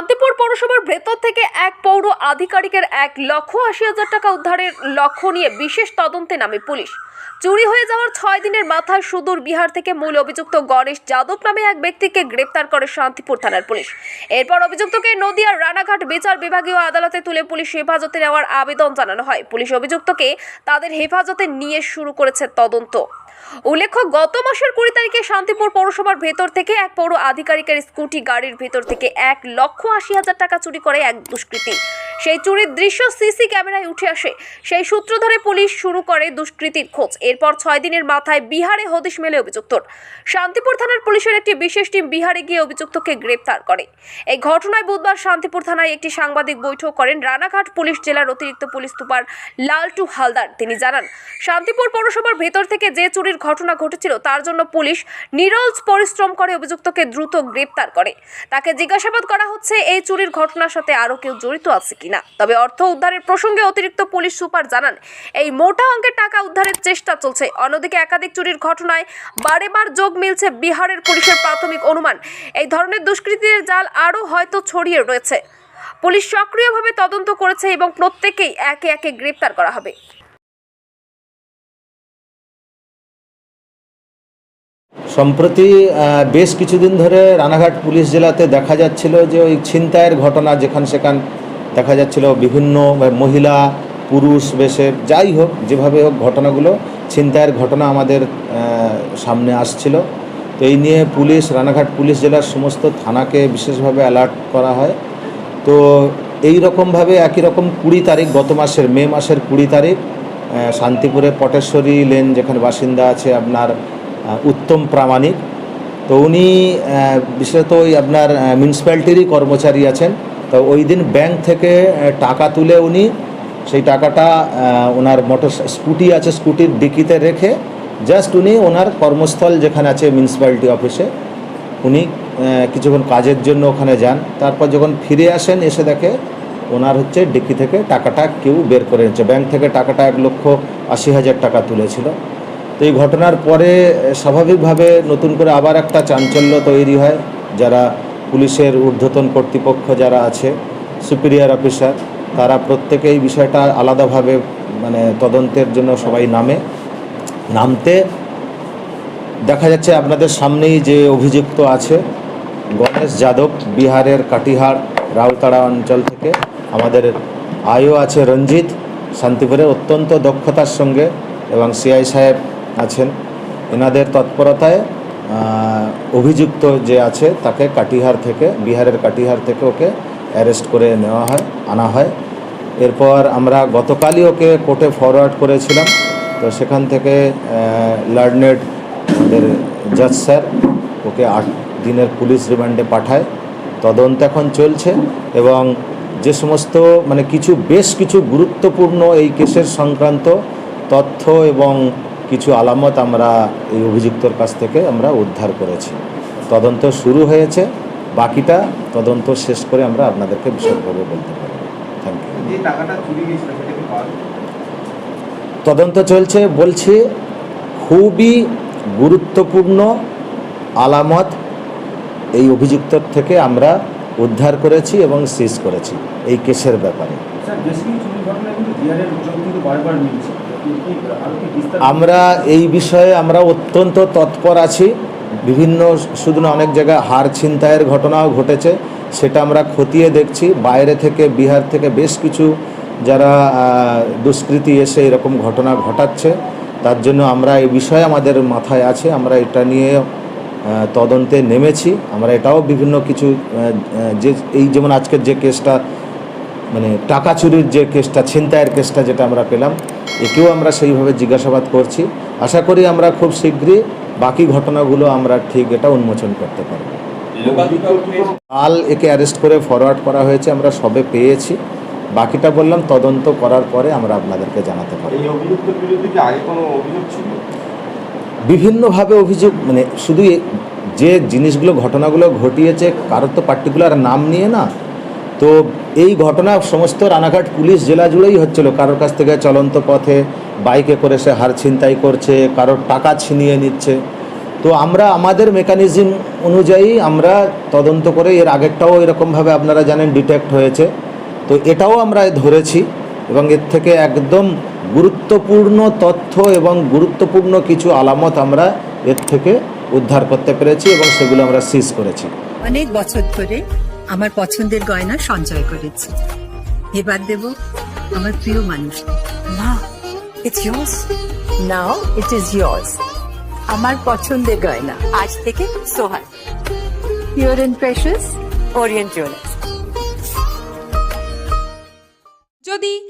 শান্তিপুর পৌরসভার ভেতর থেকে এক পৌর আধিকারিকের এক লক্ষ আশি হাজার টাকা উদ্ধারের লক্ষ্য নিয়ে বিশেষ তদন্তে নামে পুলিশ। চুরি হয়ে যাওয়ার ছয় দিনের মাথায় সুদূর বিহার থেকে মূল অভিযুক্ত গণেশ যাদব নামে এক ব্যক্তিকে গ্রেপ্তার করে শান্তিপুর থানার পুলিশ। এরপর অভিযুক্তকে নদিয়ার রানাঘাট বিচার বিভাগীয় আদালতে তুলে পুলিশ হেফাজতে নেওয়ার আবেদন জানানো হয়। পুলিশ অভিযুক্তকে তাদের হেফাজতে নিয়ে শুরু করেছে তদন্ত। উল্লেখ্য, গত মাসের কুড়ি তারিখে শান্তিপুর পৌরসভার ভেতর থেকে এক পৌর আধিকারিকের স্কুটি গাড়ির ভেতর থেকে এক লক্ষ আশি হাজার টাকা চুরি করে এক দুষ্কৃতী। সেই চুরির দৃশ্য সিসি ক্যামেরায় উঠে আসে। সেই সূত্র ধরে পুলিশ শুরু করে দুষ্কৃতীর খোঁজ। এরপর ছয় দিনের মাথায় বিহারে হদিশ মেলে অভিযুক্তর। শান্তিপুর থানার পুলিশের একটি বিশেষ টিম বিহারে গিয়ে অভিযুক্তকে গ্রেপ্তার করে। এই ঘটনায় বুধবার শান্তিপুর থানায় একটি সাংবাদিক বৈঠক করেন রানাঘাট পুলিশ জেলার অতিরিক্ত পুলিশ সুপার লালটু হালদার। তিনি জানান, শান্তিপুর পৌরসভার ভেতর থেকে যে চুরির ঘটনা ঘটেছিল, তার জন্য পুলিশ নিরলস পরিশ্রম করে অভিযুক্তকে দ্রুত গ্রেপ্তার করে। তাকে জিজ্ঞাসাবাদ করা হচ্ছে, এই চুরির ঘটনার সাথে আরও কেউ জড়িত আছে কিনা তবে অর্থ উদ্ধারের প্রসঙ্গে অতিরিক্ত পুলিশ সুপার জানান, এই মোটা অঙ্কের টাকা উদ্ধারের চেষ্টা চলছে। অন্যদিকে একাধিক চুরির ঘটনায় বারে বার যোগ মিলছে বিহারের পুলিশের প্রাথমিক অনুমান। এই ধরনের দুষ্কৃতীদের জাল আরও হয়তো ছড়িয়ে রয়েছে। পুলিশ সক্রিয়ভাবে তদন্ত করেছে এবং প্রত্যেকেই একে একে গ্রেপ্তার করা হবে। সম্প্রতি বেশ কিছুদিন ধরে রানাঘাট পুলিশ জেলাতে দেখা যাচ্ছিল যে ওই ছিনতাইয়ের ঘটনা যেখান সেখান দেখা যাচ্ছিল বিভিন্ন মহিলা, পুরুষ, বেশের, যাই হোক, যেভাবে হোক ঘটনাগুলো, ছিনতাইয়ের ঘটনা আমাদের সামনে আসছিল। তো এই নিয়ে পুলিশ, রানাঘাট পুলিশ জেলার সমস্ত থানাকে বিশেষভাবে অ্যালার্ট করা হয়। তো এই রকমভাবে একই রকম কুড়ি তারিখ, গত মাসের, মে মাসের কুড়ি তারিখ শান্তিপুরে পটেশ্বরী লেন, যেখানে বাসিন্দা আছে আপনার উত্তম প্রামাণিক। তো উনি বিশেষত ওই আপনার মিউনিসিপ্যালিটিরই কর্মচারী আছেন। তো ওই দিন ব্যাংক থেকে টাকা তুলে উনি সেই টাকাটা ওনার মোটর স্কুটি আছে, স্কুটির ডিকিতে রেখে জাস্ট উনি ওনার কর্মস্থল যেখানে আছে মিউনিসিপ্যালিটি অফিসে উনি কিছুক্ষণ কাজের জন্য ওখানে যান। তারপর যখন ফিরে আসেন, এসে দেখে ওনার হচ্ছে ডিক্কি থেকে টাকাটা কেউ বের করে নিচ্ছে। ব্যাংক থেকে টাকাটা এক লক্ষ আশি হাজার টাকা তুলেছিল। তো এই ঘটনার পরে, স্বাভাবিকভাবে নতুন করে আবার একটা চাঞ্চল্য তৈরি হয়। যারা পুলিশের ঊর্ধ্বতন কর্তৃপক্ষ যারা আছে সুপিরিয়র অফিসার তারা প্রত্যেকে এই বিষয়টা আলাদাভাবে মানে তদন্তের জন্য সবাই নামে। নামতে দেখা যাচ্ছে আপনাদের সামনেই যে অভিযুক্ত আছে, গণেশ যাদব, বিহারের কাটিহার রাউতাড়া অঞ্চল থেকে। আমাদের আয়ও আছে রঞ্জিত শান্তিপুরের অত্যন্ত দক্ষতার সঙ্গে এবং সিআই সাহেব আছেন। এনাদের তৎপরতায় অভিযুক্ত যে আছে তাকে কাটিহার থেকে, বিহারের কাটিহার থেকে ওকে অ্যারেস্ট করে নেওয়া হয়, আনা হয়। এরপর আমরা গতকালই ওকে কোর্টে ফরওয়ার্ড করেছিলাম। তো সেখান থেকে লার্নেড আমাদের জাজ স্যার ওকে আট দিনের পুলিশ রিমান্ডে পাঠায়। তদন্ত এখন চলছে এবং যে সমস্ত মানে কিছু, বেশ কিছু গুরুত্বপূর্ণ এই কেসের সংক্রান্ত তথ্য এবং কিছু আলামত আমরা এই অভিযুক্তর কাছ থেকে আমরা উদ্ধার করেছি। তদন্ত শুরু হয়েছে বাকিটা তদন্ত শেষ করে আমরা আপনাদেরকে বিশদভাবে বলতে পারব। Thank you? তদন্ত চলছে বলছি খুবই গুরুত্বপূর্ণ আলামত এই অভিযুক্তর থেকে আমরা উদ্ধার করেছি এবং সিজ করেছি এই কেসের ব্যাপারে। আমরা এই বিষয়ে আমরা অত্যন্ত তৎপর আছি। বিভিন্ন শুধু না অনেক জায়গায় হার ছিনতাইয়ের ঘটনাও ঘটেছে। সেটা আমরা খতিয়ে দেখছি। বাইরে থেকে বিহার থেকে বেশ কিছু যারা দুষ্কৃতী এসে এরকম ঘটনা ঘটাচ্ছে। তার জন্য আমরা এই বিষয়ে আমাদের মাথায় আছে। আমরা এটা নিয়ে তদন্তে নেমেছি। আমরা এটাও বিভিন্ন কিছু যে, এই যেমন আজকের যে কেসটা মানে টাকা চুরির যে কেসটা, ছিনতাইয়ের কেসটা যেটা আমরা পেলাম, একেও আমরা সেইভাবে জিজ্ঞাসাবাদ করছি। আশা করি আমরা খুব শীঘ্রই বাকি ঘটনাগুলো আমরা ঠিক এটা উন্মোচন করতে পারব। কাল একে অ্যারেস্ট করে ফরওয়ার্ড করা হয়েছে, আমরা সবে পেয়েছি। বাকিটা বললাম, তদন্ত করার পরে আমরা আপনাদেরকে জানাতে পারব। বিভিন্নভাবে অভিযোগ মানে শুধু যে জিনিসগুলো, ঘটনাগুলো ঘটিয়েছে কারোর তো পার্টিকুলার নাম নিয়ে না, তো এই ঘটনা সমস্ত রানাঘাট পুলিশ জেলা জুড়েই হচ্ছিল। কারোর কাছ থেকে চলন্ত পথে বাইকে করে সে হার ছিনতাই করছে, কারোর টাকা ছিনিয়ে নিচ্ছে। তো আমরা, আমাদের মেকানিজম অনুযায়ী আমরা তদন্ত করে, এর আগেরটাও এরকমভাবে আপনারা জানেন ডিটেক্ট হয়েছে। তো এটাও আমরা ধরেছি। এবং এর থেকে একদম গুরুত্বপূর্ণ তথ্য এবং গুরুত্বপূর্ণ কিছু আলামত আমরা এর থেকে উদ্ধার করতে পেরেছি এবং সেগুলো আমরা সিজ করেছি। অনেক বছর ধরে আমার পছন্দের গয়না সঞ্চয় করেছি। এবার দেব আমার প্রিয় মানুষ। মা it's yours. Now it is yours আমার পছন্দের গয়না। আজ থেকে Sohan pure and precious orient jewellers যদি